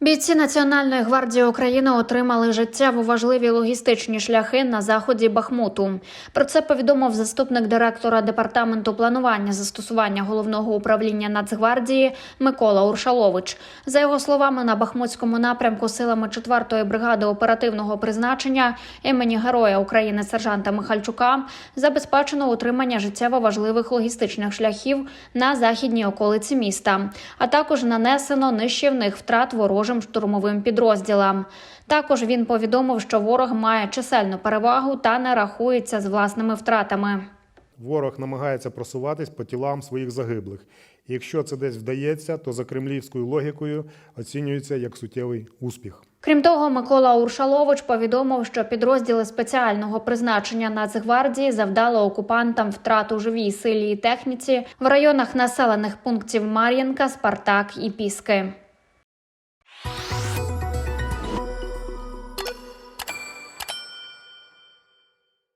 Бійці Національної гвардії України отримали життєво важливі логістичні шляхи на заході Бахмуту. Про це повідомив заступник директора департаменту планування застосування головного управління Нацгвардії Микола Уршалович. За його словами, на Бахмутському напрямку силами 4-ї бригади оперативного призначення імені Героя України сержанта Михальчука забезпечено утримання життєво важливих логістичних шляхів на західній околиці міста, а також нанесено нищівних втрат ворожим штурмовим підрозділам. Також він повідомив, що ворог має чисельну перевагу та не рахується з власними втратами. Ворог намагається просуватись по тілам своїх загиблих. І якщо це десь вдається, то за кремлівською логікою оцінюється як суттєвий успіх. Крім того, Микола Уршалович повідомив, що підрозділи спеціального призначення Нацгвардії завдали окупантам втрат у живій силі і техніці в районах населених пунктів Мар'їнка, Спартак і Піски.